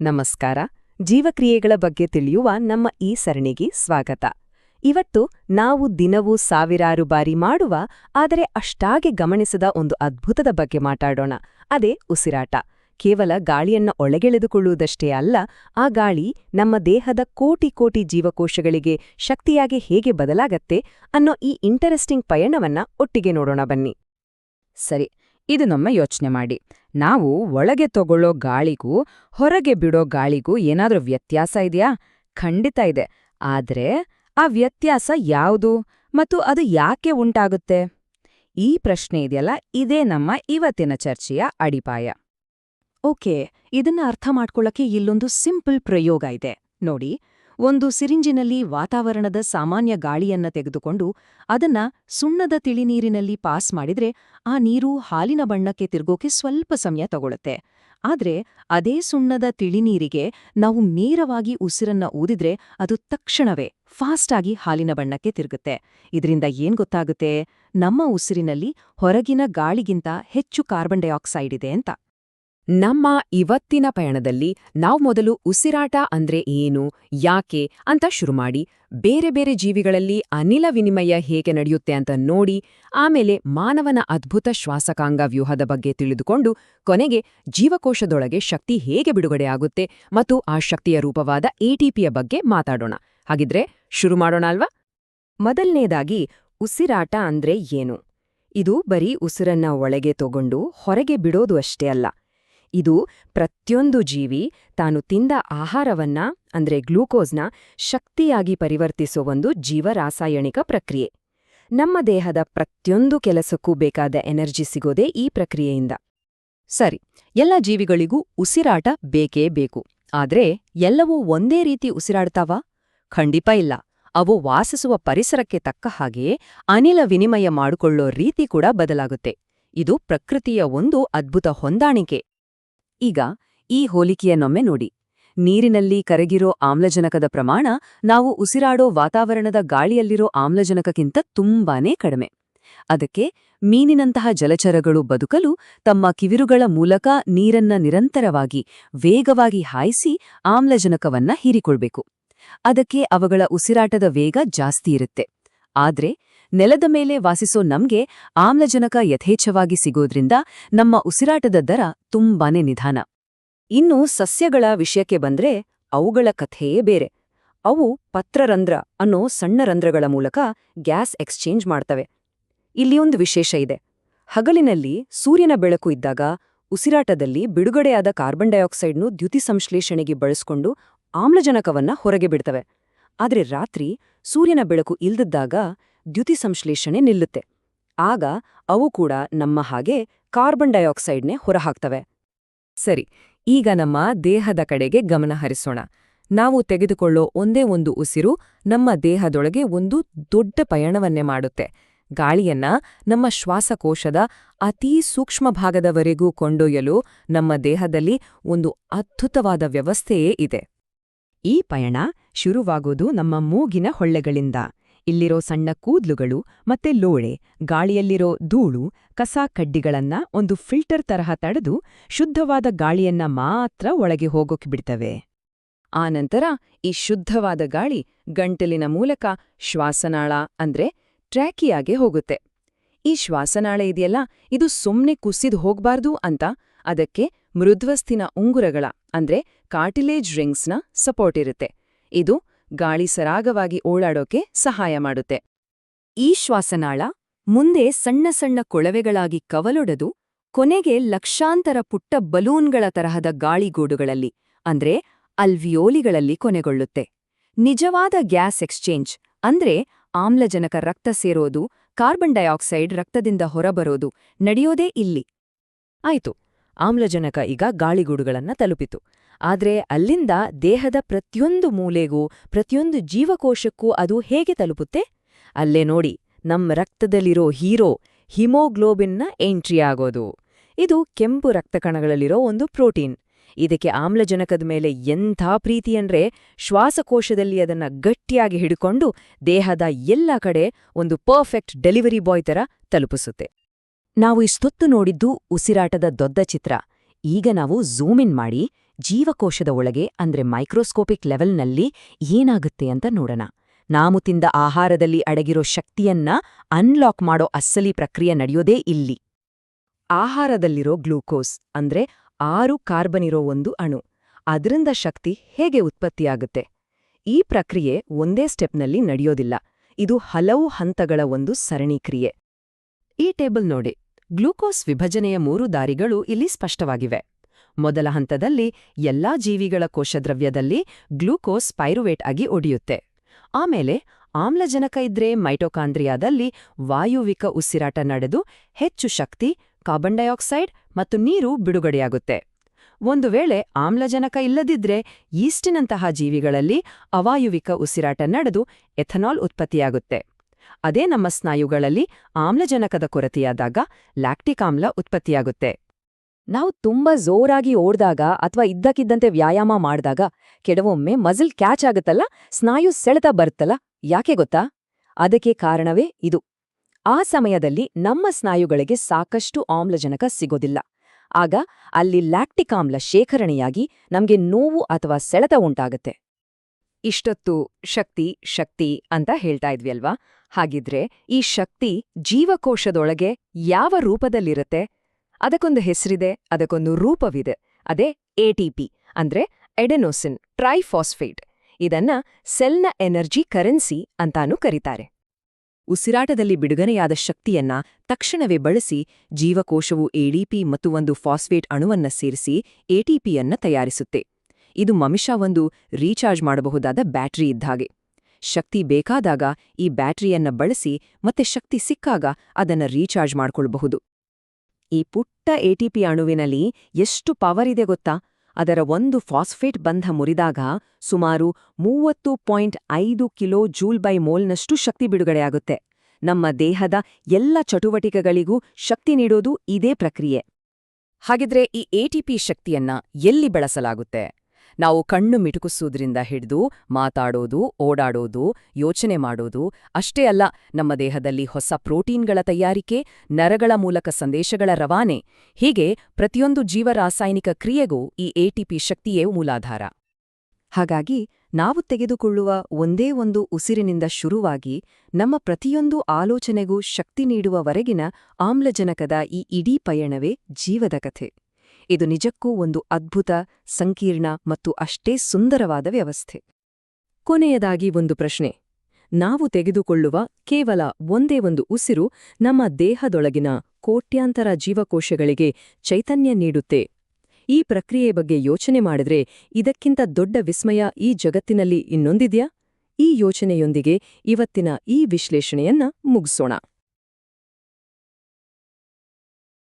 ನಮಸ್ಕಾರ. ಜೀವಕ್ರಿಯೆಗಳ ಬಗ್ಗೆ ತಿಳಿಯುವ ನಮ್ಮ ಈ ಸರಣಿಗೆ ಸ್ವಾಗತ. ಇವತ್ತು ನಾವು ದಿನವೂ ಸಾವಿರಾರು ಬಾರಿ ಮಾಡುವ, ಆದರೆ ಅಷ್ಟಾಗಿ ಗಮನಿಸದ ಒಂದು ಅದ್ಭುತದ ಬಗ್ಗೆ ಮಾತಾಡೋಣ. ಅದೇ ಉಸಿರಾಟ. ಕೇವಲ ಗಾಳಿಯನ್ನ ಒಳಗೆಳೆದುಕೊಳ್ಳುವುದಷ್ಟೇ ಅಲ್ಲ, ಆ ಗಾಳಿ ನಮ್ಮ ದೇಹದ ಕೋಟಿ ಕೋಟಿ ಜೀವಕೋಶಗಳಿಗೆ ಶಕ್ತಿಯಾಗಿ ಹೇಗೆ ಬದಲಾಗತ್ತೆ ಅನ್ನೋ ಈ ಇಂಟರೆಸ್ಟಿಂಗ್ ಪಯಣವನ್ನ ಒಟ್ಟಿಗೆ ನೋಡೋಣ ಬನ್ನಿ. ಸರಿ ಇದು ನಮ್ಮ ಯೋಚನೆ ಮಾಡಿ. ನಾವು ಒಳಗೆ ತಗೊಳ್ಳೋ ಗಾಳಿಗೂ ಹೊರಗೆ ಬಿಡೋ ಗಾಳಿಗೂ ಏನಾದರೂ ವ್ಯತ್ಯಾಸ ಇದೆಯಾ? ಖಂಡಿತ ಇದೆ. ಆದರೆ ಆ ವ್ಯತ್ಯಾಸ ಯಾವುದು ಮತ್ತು ಅದು ಯಾಕೆ ಉಂಟಾಗುತ್ತೆ? ಈ ಪ್ರಶ್ನೆ ಇದೆಯಲ್ಲ, ಇದೇ ನಮ್ಮ ಇವತ್ತಿನ ಚರ್ಚೆಯ ಅಡಿಪಾಯ. ಓಕೆ, ಇದನ್ನ ಅರ್ಥ ಮಾಡ್ಕೊಳ್ಳಕ್ಕೆ ಇಲ್ಲೊಂದು ಸಿಂಪಲ್ ಪ್ರಯೋಗ ಇದೆ. ನೋಡಿ ಒಂದು ಸಿರಿಂಜಿನಲ್ಲಿ ವಾತಾವರಣದ ಸಾಮಾನ್ಯ ಗಾಳಿಯನ್ನ ತೆಗೆದುಕೊಂಡು ಅದನ್ನ ಸುಣ್ಣದ ತಿಳಿನೀರಿನಲ್ಲಿ ಪಾಸ್ ಮಾಡಿದ್ರೆ ಆ ನೀರು ಹಾಲಿನ ಬಣ್ಣಕ್ಕೆ ತಿರುಗೋಕೆ ಸ್ವಲ್ಪ ಸಮಯ ತಗೊಳುತ್ತೆ. ಆದ್ರೆ ಅದೇ ಸುಣ್ಣದ ತಿಳಿನೀರಿಗೆ ನಾವು ನೇರವಾಗಿ ಉಸಿರನ್ನ ಊದಿದ್ರೆ ಅದು ತಕ್ಷಣವೇ ಫಾಸ್ಟಾಗಿ ಹಾಲಿನ ಬಣ್ಣಕ್ಕೆ ತಿರುಗುತ್ತೆ. ಇದರಿಂದ ಏನ್ ಗೊತ್ತಾಗುತ್ತೆ? ನಮ್ಮ ಉಸಿರಿನಲ್ಲಿ ಹೊರಗಿನ ಗಾಳಿಗಿಂತ ಹೆಚ್ಚು ಕಾರ್ಬನ್ ಡೈಆಕ್ಸೈಡ್ ಇದೆ ಅಂತ. ನಮ್ಮ ಇವತ್ತಿನ ಪಯಣದಲ್ಲಿ ನಾವು ಮೊದಲು ಉಸಿರಾಟ ಅಂದ್ರೆ ಏನು, ಯಾಕೆ ಅಂತ ಶುರು ಮಾಡಿ, ಬೇರೆ ಬೇರೆ ಜೀವಿಗಳಲ್ಲಿ ಅನಿಲ ವಿನಿಮಯ ಹೇಗೆ ನಡೆಯುತ್ತೆ ಅಂತ ನೋಡಿ, ಆಮೇಲೆ ಮಾನವನ ಅದ್ಭುತ ಶ್ವಾಸಕಾಂಗ ವ್ಯೂಹದ ಬಗ್ಗೆ ತಿಳಿದುಕೊಂಡು ಕೊನೆಗೆ ಜೀವಕೋಶದೊಳಗೆ ಶಕ್ತಿ ಹೇಗೆ ಬಿಡುಗಡೆಯಾಗುತ್ತೆ ಮತ್ತು ಆ ಶಕ್ತಿಯ ರೂಪವಾದ ಎಟಿಪಿಯ ಬಗ್ಗೆ ಮಾತಾಡೋಣ. ಹಾಗಿದ್ರೆ ಶುರು ಮಾಡೋಣ ಅಲ್ವಾ? ಮೊದಲನೇದಾಗಿ ಉಸಿರಾಟ ಅಂದ್ರೆ ಏನು? ಇದು ಬರೀ ಉಸಿರನ್ನ ಒಳಗೆ ತಗೊಂಡು ಹೊರಗೆ ಬಿಡೋದು ಅಷ್ಟೇ ಅಲ್ಲ. ಇದು ಪ್ರತಿಯೊಂದು ಜೀವಿ ತಾನು ತಿಂದ ಆಹಾರವನ್ನ, ಅಂದ್ರೆ ಗ್ಲೂಕೋಸ್ನ, ಶಕ್ತಿಯಾಗಿ ಪರಿವರ್ತಿಸೋ ಒಂದು ಜೀವರಾಸಾಯನಿಕ ಪ್ರಕ್ರಿಯೆ. ನಮ್ಮ ದೇಹದ ಪ್ರತಿಯೊಂದು ಕೆಲಸಕ್ಕೂ ಬೇಕಾದ ಎನರ್ಜಿ ಸಿಗೋದೇ ಈ ಪ್ರಕ್ರಿಯೆಯಿಂದ. ಸರಿ, ಎಲ್ಲ ಜೀವಿಗಳಿಗೂ ಉಸಿರಾಟ ಬೇಕೇ ಬೇಕು. ಆದ್ರೆ ಎಲ್ಲವೂ ಒಂದೇ ರೀತಿ ಉಸಿರಾಡ್ತಾವ? ಖಂಡಿತ ಇಲ್ಲ. ಅವು ವಾಸಿಸುವ ಪರಿಸರಕ್ಕೆ ತಕ್ಕ ಹಾಗೆಯೇ ಅನಿಲ ವಿನಿಮಯ ಮಾಡಿಕೊಳ್ಳೋ ರೀತಿ ಕೂಡ ಬದಲಾಗುತ್ತೆ. ಇದು ಪ್ರಕೃತಿಯ ಒಂದು ಅದ್ಭುತ ಹೊಂದಾಣಿಕೆ. ಈಗ ಈ ಹೋಲಿಕೆಯನ್ನೊಮ್ಮೆ ನೋಡಿ. ನೀರಿನಲ್ಲಿ ಕರಗಿರೋ ಆಮ್ಲಜನಕದ ಪ್ರಮಾಣ ನಾವು ಉಸಿರಾಡೋ ವಾತಾವರಣದ ಗಾಳಿಯಲ್ಲಿರೋ ಆಮ್ಲಜನಕಕ್ಕಿಂತ ತುಂಬಾನೇ ಕಡಿಮೆ. ಅದಕ್ಕೆ ಮೀನಿನಂತಹ ಜಲಚರಗಳು ಬದುಕಲು ತಮ್ಮ ಕಿವಿರುಗಳ ಮೂಲಕ ನೀರನ್ನ ನಿರಂತರವಾಗಿ, ವೇಗವಾಗಿ ಹಾಯಿಸಿ ಆಮ್ಲಜನಕವನ್ನ ಹೀರಿಕೊಳ್ಬೇಕು. ಅದಕ್ಕೆ ಅವಗಳ ಉಸಿರಾಟದ ವೇಗ ಜಾಸ್ತಿ ಇರುತ್ತೆ. ಆದ್ರೆ ನೆಲದ ಮೇಲೆ ವಾಸಿಸೋ ನಮ್ಗೆ ಆಮ್ಲಜನಕ ಯಥೇಚ್ಛವಾಗಿ ಸಿಗೋದ್ರಿಂದ ನಮ್ಮ ಉಸಿರಾಟದ ದರ ತುಂಬಾನೇ ನಿಧಾನ. ಇನ್ನು ಸಸ್ಯಗಳ ವಿಷಯಕ್ಕೆ ಬಂದ್ರೆ ಅವುಗಳ ಕಥೆಯೇ ಬೇರೆ. ಅವು ಪತ್ರರಂಧ್ರ ಅನ್ನೋ ಸಣ್ಣ ರಂಧ್ರಗಳ ಮೂಲಕ ಗ್ಯಾಸ್ ಎಕ್ಸ್ಚೇಂಜ್ ಮಾಡ್ತವೆ. ಇಲ್ಲಿಯೊಂದು ವಿಶೇಷ ಇದೆ. ಹಗಲಿನಲ್ಲಿ ಸೂರ್ಯನ ಬೆಳಕು ಇದ್ದಾಗ ಉಸಿರಾಟದಲ್ಲಿ ಬಿಡುಗಡೆಯಾದ ಕಾರ್ಬನ್ ಡೈಆಕ್ಸೈಡ್ನು ದ್ಯುತಿ ಸಂಶ್ಲೇಷಣೆಗೆ ಬಳಸ್ಕೊಂಡು ಆಮ್ಲಜನಕವನ್ನ ಹೊರಗೆ ಬಿಡ್ತವೆ. ಆದರೆ ರಾತ್ರಿ ಸೂರ್ಯನ ಬೆಳಕು ಇಲ್ದಿದ್ದಾಗ ದ್ಯುತಿ ಸಂಶ್ಲೇಷಣೆ ನಿಲ್ಲುತ್ತೆ. ಆಗ ಅವು ಕೂಡ ನಮ್ಮ ಹಾಗೆ ಕಾರ್ಬನ್ ಡೈಆಕ್ಸೈಡ್ನೇ ಹೊರಹಾಕ್ತವೆ. ಸರಿ, ಈಗ ನಮ್ಮ ದೇಹದ ಕಡೆಗೆ ಗಮನ ಹರಿಸೋಣ. ನಾವು ತೆಗೆದುಕೊಳ್ಳೋ ಒಂದೇ ಒಂದು ಉಸಿರು ನಮ್ಮ ದೇಹದೊಳಗೆ ಒಂದು ದೊಡ್ಡ ಪಯಣವನ್ನೇ ಮಾಡುತ್ತೆ. ಗಾಳಿಯನ್ನ ನಮ್ಮ ಶ್ವಾಸಕೋಶದ ಅತೀ ಸೂಕ್ಷ್ಮ ಭಾಗದವರೆಗೂ ಕೊಂಡೊಯ್ಯಲು ನಮ್ಮ ದೇಹದಲ್ಲಿ ಒಂದು ಅದ್ಭುತವಾದ ವ್ಯವಸ್ಥೆಯೇ ಇದೆ. ಈ ಪಯಣ ಶುರುವಾಗೋದು ನಮ್ಮ ಮೂಗಿನ ಹೊಳ್ಳೆಗಳಿಂದ. ಇಲ್ಲಿರೋ ಸಣ್ಣ ಕೂದ್ಲುಗಳು ಮತ್ತೆ ಲೋಳೆ, ಗಾಳಿಯಲ್ಲಿರೋ ಧೂಳು, ಕಸ ಕಡ್ಡಿಗಳನ್ನ ಒಂದು ಫಿಲ್ಟರ್ ತರಹ ತಡೆದು ಶುದ್ಧವಾದ ಗಾಳಿಯನ್ನ ಮಾತ್ರ ಒಳಗೆ ಹೋಗೋಕೆ ಬಿಡ್ತವೆ. ಆನಂತರ ಈ ಶುದ್ಧವಾದ ಗಾಳಿ ಗಂಟಲಿನ ಮೂಲಕ ಶ್ವಾಸನಾಳ ಅಂದ್ರೆ ಟ್ರ್ಯಾಕಿಯಾಗೆ ಹೋಗುತ್ತೆ. ಈ ಶ್ವಾಸನಾಳ ಇದೆಯಲ್ಲ, ಇದು ಸುಮ್ನೆ ಕುಸಿದು ಹೋಗ್ಬಾರ್ದು ಅಂತ ಅದಕ್ಕೆ ಮೃದ್ವಸ್ಥಿನ ಉಂಗುರಗಳ ಅಂದ್ರೆ ಕಾರ್ಟಿಲೇಜ್ ರಿಂಗ್ಸ್ನ ಸಪೋರ್ಟ್ ಇರುತ್ತೆ. ಇದು ಗಾಳಿ ಸರಾಗವಾಗಿ ಓಡಾಡೋಕೆ ಸಹಾಯ ಮಾಡುತ್ತೆ. ಈ ಶ್ವಾಸನಾಳ ಮುಂದೆ ಸಣ್ಣ ಸಣ್ಣ ಕೊಳವೆಗಳಾಗಿ ಕವಲೊಡೆದು ಕೊನೆಗೆ ಲಕ್ಷಾಂತರ ಪುಟ್ಟ ಬಲೂನ್ಗಳ ತರಹದ ಗಾಳಿಗೂಡುಗಳಲ್ಲಿ, ಅಂದ್ರೆ ಅಲ್ವಿಯೋಲಿಗಳಲ್ಲಿ ಕೊನೆಗೊಳ್ಳುತ್ತೆ. ನಿಜವಾದ ಗ್ಯಾಸ್ ಎಕ್ಸ್ಚೇಂಜ್, ಅಂದ್ರೆ ಆಮ್ಲಜನಕ ರಕ್ತ ಸೇರೋದು, ಕಾರ್ಬನ್ ಡೈಆಕ್ಸೈಡ್ ರಕ್ತದಿಂದ ಹೊರಬರೋದು ನಡೆಯೋದೇ ಇಲ್ಲಿ. ಆಯ್ತು, ಆಮ್ಲಜನಕ ಈಗ ಗಾಳಿಗೂಡುಗಳನ್ನ ತಲುಪಿತು. ಆದ್ರೆ ಅಲ್ಲಿಂದ ದೇಹದ ಪ್ರತಿಯೊಂದು ಮೂಲೆಗೂ, ಪ್ರತಿಯೊಂದು ಜೀವಕೋಶಕ್ಕೂ ಅದು ಹೇಗೆ ತಲುಪುತ್ತೆ? ಅಲ್ಲೇ ನೋಡಿ ನಮ್ಮ ರಕ್ತದಲ್ಲಿರೋ ಹೀರೋ ಹಿಮೋಗ್ಲೋಬಿನ್ನ ಎಂಟ್ರಿ ಆಗೋದು. ಇದು ಕೆಂಪು ರಕ್ತಕಣಗಳಲ್ಲಿರೋ ಒಂದು ಪ್ರೋಟೀನ್. ಇದಕ್ಕೆ ಆಮ್ಲಜನಕದ ಮೇಲೆ ಎಂಥ ಪ್ರೀತಿ ಅಂದ್ರೆ ಶ್ವಾಸಕೋಶದಲ್ಲಿ ಅದನ್ನ ಗಟ್ಟಿಯಾಗಿ ಹಿಡ್ಕೊಂಡು ದೇಹದ ಎಲ್ಲ ಕಡೆ ಒಂದು ಪರ್ಫೆಕ್ಟ್ ಡೆಲಿವರಿ ಬಾಯ್ ತರ ತಲುಪಿಸುತ್ತೆ. ನಾವು ಇಷ್ಟೊತ್ತು ನೋಡಿದ್ದು ಉಸಿರಾಟದ ದೊಡ್ಡ ಚಿತ್ರ. ಈಗ ನಾವು ಝೂಮ್ ಇನ್ ಮಾಡಿ ಜೀವಕೋಶದ ಒಳಗೆ, ಅಂದ್ರೆ ಮೈಕ್ರೋಸ್ಕೋಪಿಕ್ ಲೆವೆಲ್ನಲ್ಲಿ ಏನಾಗುತ್ತೆ ಅಂತ ನೋಡೋಣ. ನಾವು ತಿಂದ ಆಹಾರದಲ್ಲಿ ಅಡಗಿರೋ ಶಕ್ತಿಯನ್ನ ಅನ್ಲಾಕ್ ಮಾಡೋ ಅಸ್ಸಲಿ ಪ್ರಕ್ರಿಯೆ ನಡೆಯೋದೇ ಇಲ್ಲಿ. ಆಹಾರದಲ್ಲಿರೋ ಗ್ಲೂಕೋಸ್, ಅಂದ್ರೆ ಆರು ಕಾರ್ಬನ್ ಇರೋ ಒಂದು ಅಣು. ಅದರಿಂದ ಶಕ್ತಿ ಹೇಗೆ ಉತ್ಪತ್ತಿಯಾಗುತ್ತೆ? ಈ ಪ್ರಕ್ರಿಯೆ ಒಂದೇ ಸ್ಟೆಪ್ನಲ್ಲಿ ನಡೆಯೋದಿಲ್ಲ. ಇದು ಹಲವು ಹಂತಗಳ ಒಂದು ಸರಣಿ ಕ್ರಿಯೆ. ಈ ಟೇಬಲ್ ನೋಡಿ. ಗ್ಲೂಕೋಸ್ ವಿಭಜನೆಯ ಮೂರು ದಾರಿಗಳು ಇಲ್ಲಿ ಸ್ಪಷ್ಟವಾಗಿವೆ. ಮೊದಲ ಹಂತದಲ್ಲಿ ಎಲ್ಲಾ ಜೀವಿಗಳ ಕೋಶದ್ರವ್ಯದಲ್ಲಿ ಗ್ಲೂಕೋಸ್ ಪೈರುವೇಟ್ ಆಗಿ ಒಡೆಯುತ್ತೆ. ಆಮೇಲೆ ಆಮ್ಲಜನಕ ಇದ್ರೆ ಮೈಟೋಕಾಂದ್ರಿಯಾದಲ್ಲಿ ವಾಯುವಿಕ ಉಸಿರಾಟ ನಡೆದು ಹೆಚ್ಚು ಶಕ್ತಿ, ಕಾರ್ಬನ್ ಡೈಆಕ್ಸೈಡ್ ಮತ್ತು ನೀರು ಬಿಡುಗಡೆಯಾಗುತ್ತೆ. ಒಂದು ವೇಳೆ ಆಮ್ಲಜನಕ ಇಲ್ಲದಿದ್ರೆ ಈಸ್ಟಿನಂತಹ ಜೀವಿಗಳಲ್ಲಿ ಅವಾಯುವಿಕ ಉಸಿರಾಟ ನಡೆದು ಎಥನಾಲ್ ಉತ್ಪತ್ತಿಯಾಗುತ್ತೆ. ಅದೇ ನಮ್ಮ ಸ್ನಾಯುಗಳಲ್ಲಿ ಆಮ್ಲಜನಕದ ಕೊರತೆಯಾದಾಗ ಲ್ಯಾಕ್ಟಿಕ್ ಆಮ್ಲ ಉತ್ಪತ್ತಿಯಾಗುತ್ತೆ. ನಾವು ತುಂಬಾ ಜೋರಾಗಿ ಓಡ್ದಾಗ ಅಥವಾ ಇದ್ದಕ್ಕಿದ್ದಂತೆ ವ್ಯಾಯಾಮ ಮಾಡ್ದಾಗ ಕೆಲವೊಮ್ಮೆ ಮಜಲ್ ಕ್ಯಾಚ್ ಆಗುತ್ತಲ್ಲ, ಸ್ನಾಯು ಸೆಳೆತ ಬರುತ್ತಲ್ಲ, ಯಾಕೆ ಗೊತ್ತಾ? ಅದಕ್ಕೆ ಕಾರಣವೇ ಇದು. ಆ ಸಮಯದಲ್ಲಿ ನಮ್ಮ ಸ್ನಾಯುಗಳಿಗೆ ಸಾಕಷ್ಟು ಆಮ್ಲಜನಕ ಸಿಗೋದಿಲ್ಲ. ಆಗ ಅಲ್ಲಿ ಲ್ಯಾಕ್ಟಿಕ್ ಆಮ್ಲ ಶೇಖರಣೆಯಾಗಿ ನಮ್ಗೆ ನೋವು ಅಥವಾ ಸೆಳೆತ ಉಂಟಾಗುತ್ತೆ. ಇಷ್ಟೊತ್ತು ಶಕ್ತಿ ಶಕ್ತಿ ಅಂತ ಹೇಳ್ತಾ ಇದ್ವಿ ಅಲ್ವಾ ಹಾಗಿದ್ರೆ ಈ ಶಕ್ತಿ ಜೀವಕೋಶದೊಳಗೆ ಯಾವ ರೂಪದಲ್ಲಿರುತ್ತೆ? ಅದಕ್ಕೊಂದು ಹೆಸರಿದೆ, ಅದಕ್ಕೊಂದು ರೂಪವಿದೆ. ಅದೇ ಎಟಿಪಿ ಅಂದ್ರೆ ಎಡೆನೋಸಿನ್ ಟ್ರೈಫಾಸ್ಫೇಟ್ ಇದನ್ನ ಸೆಲ್ನ ಎನರ್ಜಿ ಕರೆನ್ಸಿ ಅಂತಾನೂ ಕರೀತಾರೆ. ಉಸಿರಾಟದಲ್ಲಿ ಬಿಡುಗಡೆಯಾದ ಶಕ್ತಿಯನ್ನ ತಕ್ಷಣವೇ ಬಳಸಿ ಜೀವಕೋಶವು ಎಡಿಪಿ ಮತ್ತು ಒಂದು ಫಾಸ್ಫೇಟ್ ಅಣುವನ್ನ ಸೇರಿಸಿ ಎಟಿಪಿಯನ್ನ ತಯಾರಿಸುತ್ತೆ. ಇದು ಮಮಿಷಾ ಒಂದು ರೀಚಾರ್ಜ್ ಮಾಡಬಹುದಾದ ಬ್ಯಾಟರಿ ಇದ್ದಾಗೆ ಶಕ್ತಿ ಬೇಕಾದಾಗ ಈ ಬ್ಯಾಟರಿಯನ್ನ ಬಳಸಿ ಮತ್ತೆ ಶಕ್ತಿ ಸಿಕ್ಕಾಗ ಅದನ್ನ ರೀಚಾರ್ಜ್ ಮಾಡ್ಕೊಳ್ಬಹುದು. ಈ ಪುಟ್ಟ ಎಟಿಪಿ ಅಣುವಿನಲ್ಲಿ ಎಷ್ಟು ಪವರ್ ಇದೆ ಗೊತ್ತಾ? ಅದರ ಒಂದು ಫಾಸ್ಫೇಟ್ ಬಂಧ ಮುರಿದಾಗ ಸುಮಾರು ಮೂವತ್ತು ಪಾಯಿಂಟ್ ಐದು ಕಿಲೋ ಜೂಲ್ ಬೈ ಮೋಲ್ನಷ್ಟು ಶಕ್ತಿ ಬಿಡುಗಡೆಯಾಗುತ್ತೆ. ನಮ್ಮ ದೇಹದ ಎಲ್ಲ ಚಟುವಟಿಕೆಗಳಿಗೂ ಶಕ್ತಿ ನೀಡೋದು ಇದೇ ಪ್ರಕ್ರಿಯೆ. ಹಾಗಿದ್ರೆ ಈ ಎಟಿಪಿ ಶಕ್ತಿಯನ್ನ ಎಲ್ಲಿ ಬಳಸಲಾಗುತ್ತೆ? ನಾವು ಕಣ್ಣು ಮಿಟುಕಿಸುವುದರಿಂದ ಹಿಡಿದು ಮಾತಾಡೋದು, ಓಡಾಡೋದು, ಯೋಚನೆ ಮಾಡೋದು, ಅಷ್ಟೇ ಅಲ್ಲ, ನಮ್ಮ ದೇಹದಲ್ಲಿ ಹೊಸ ಪ್ರೋಟೀನ್ಗಳ ತಯಾರಿಕೆ, ನರಗಳ ಮೂಲಕ ಸಂದೇಶಗಳ ರವಾನೆ, ಹೀಗೆ ಪ್ರತಿಯೊಂದು ಜೀವರಾಸಾಯನಿಕ ಕ್ರಿಯೆಗೂ ಈ ಎಟಿಪಿ ಶಕ್ತಿಯೇ ಮೂಲಾಧಾರ. ಹಾಗಾಗಿ, ನಾವು ತೆಗೆದುಕೊಳ್ಳುವ ಒಂದೇ ಒಂದು ಉಸಿರಿನಿಂದ ಶುರುವಾಗಿ ನಮ್ಮ ಪ್ರತಿಯೊಂದು ಆಲೋಚನೆಗೂ ಶಕ್ತಿ ನೀಡುವವರೆಗಿನ ಆಮ್ಲಜನಕದ ಈ ಇಡೀ ಪಯಣವೇ ಜೀವದ ಕಥೆ. ಇದು ನಿಜಕ್ಕೂ ಒಂದು ಅದ್ಭುತ, ಸಂಕೀರ್ಣ ಮತ್ತು ಅಷ್ಟೇ ಸುಂದರವಾದ ವ್ಯವಸ್ಥೆ. ಕೊನೆಯದಾಗಿ ಒಂದು ಪ್ರಶ್ನೆ. ನಾವು ತೆಗೆದುಕೊಳ್ಳುವ ಕೇವಲ ಒಂದೇ ಒಂದು ಉಸಿರು ನಮ್ಮ ದೇಹದೊಳಗಿನ ಕೋಟ್ಯಾಂತರ ಜೀವಕೋಶಗಳಿಗೆ ಚೈತನ್ಯ ನೀಡುತ್ತೆ. ಈ ಪ್ರಕ್ರಿಯೆ ಬಗ್ಗೆ ಯೋಚನೆ ಮಾಡಿದ್ರೆ ಇದಕ್ಕಿಂತ ದೊಡ್ಡ ವಿಸ್ಮಯ ಈ ಜಗತ್ತಿನಲ್ಲಿ ಇನ್ನೊಂದಿದ್ಯಾ? ಈ ಯೋಚನೆಯೊಂದಿಗೆ ಇವತ್ತಿನ ಈ ವಿಶ್ಲೇಷಣೆಯನ್ನ ಮುಗಿಸೋಣ.